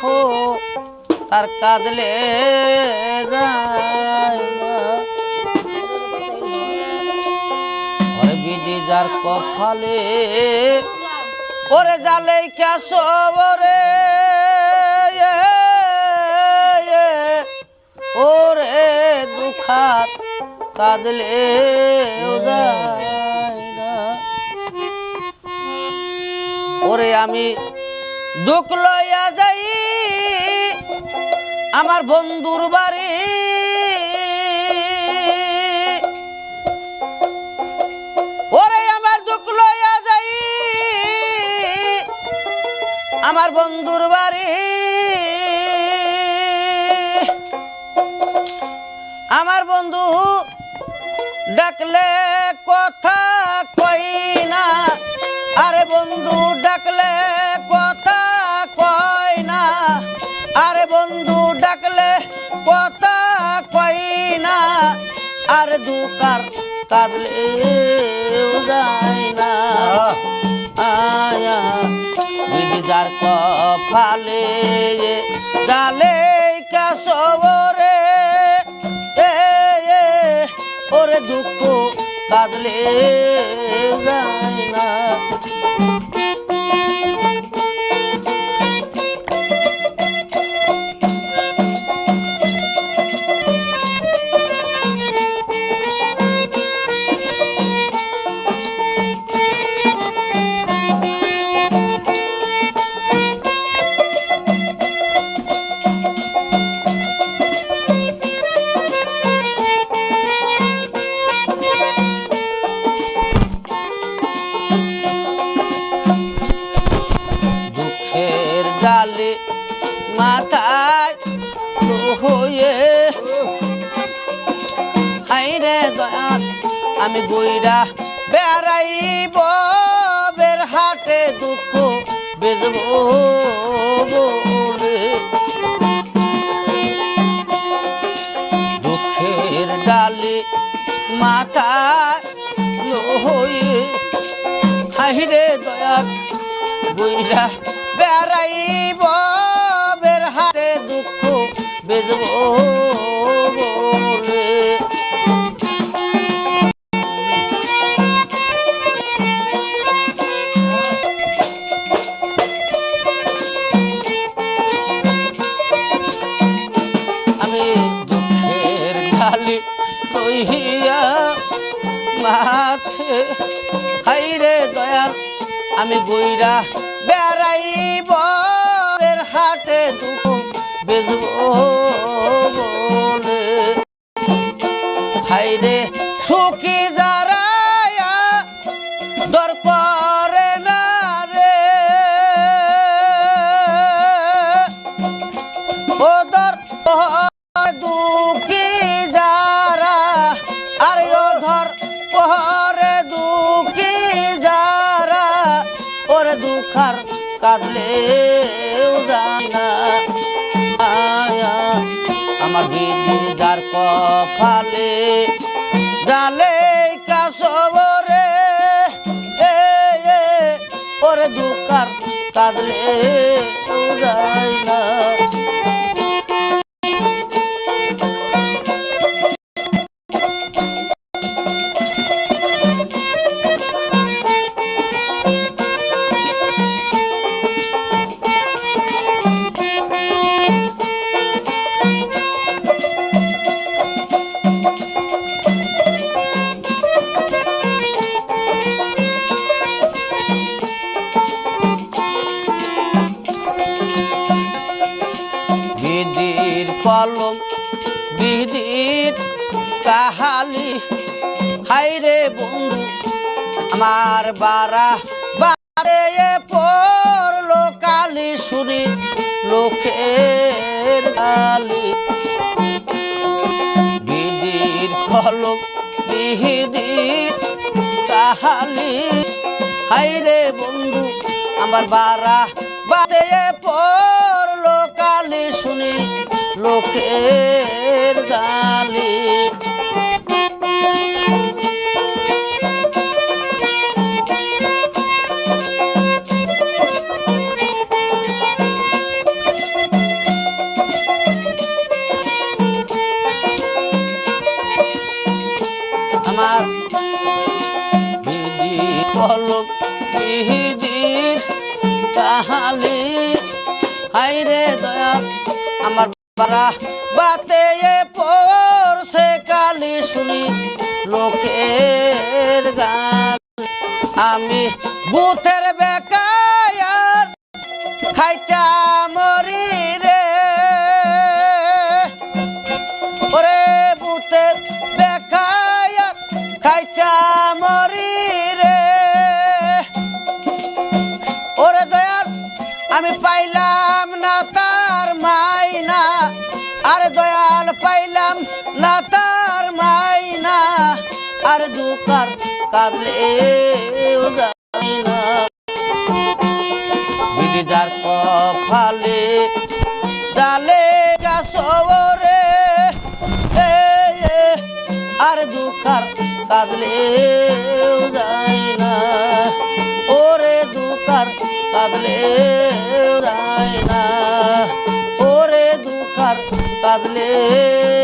দেখো তার কাঁদলে যার কফালে ওরে জালে ক্যাস ওরে ওরে দুখার কাঁদলে ওরে আমি দুঃখ লইয়া যাই, আমার বন্ধুর বাড়ি। ওরে আমার দুঃখ লইয়া যাই, আমার বন্ধুর বাড়ি। আমার বন্ধু ডাকলে কথা কই না, আরে বন্ধু ডাকলে কথা আর দুকার কাঁদলে না আয়া বিধি যার কপালে ডালে কাশবরে ওরে দুঃখ কাঁদলে যায় না ডালে মাথায় হয়ে। হাইরে দয়াল, আমি গইরা বেড়াইব, বের হাটে দুঃখ বেজব দুঃখের ডালে মাথায় হয়ে। হাইরে দয়াল বইরা বেড়াইব বের হাতে দুঃখ বেজব মাথে হাইরে দয়াল আমি গইরা বেড়াইব হাটে দুঃখ বেজব দুঃখার কাঁদলে আমার বিধি যার জালে কাশরে এ ওরে দুঃখার কাঁদলে যায় না। কাহালি হাইরে বন্ধু, আমার বারা বারে পড়ল কালি সুরি, লোকের কালি বিদির কলম বিদির কাহালি। হাইরে বন্ধু, আমার বারা বাদে পড়ল কালি শুনি লোকের গালি। হাইরে দয়া আমার পারা বাতে পড়ছে কালি শুনি লোকের গান। আমি বুথের বেকায়ার খাইটা আরে দয়াল পাইলাম না তার মাইনা, আর দুকার বিধি যার কফালে জালে গাছরে আর দুকার কাঁদলে যায় না। ওরে দুকার কাঁদলে যায়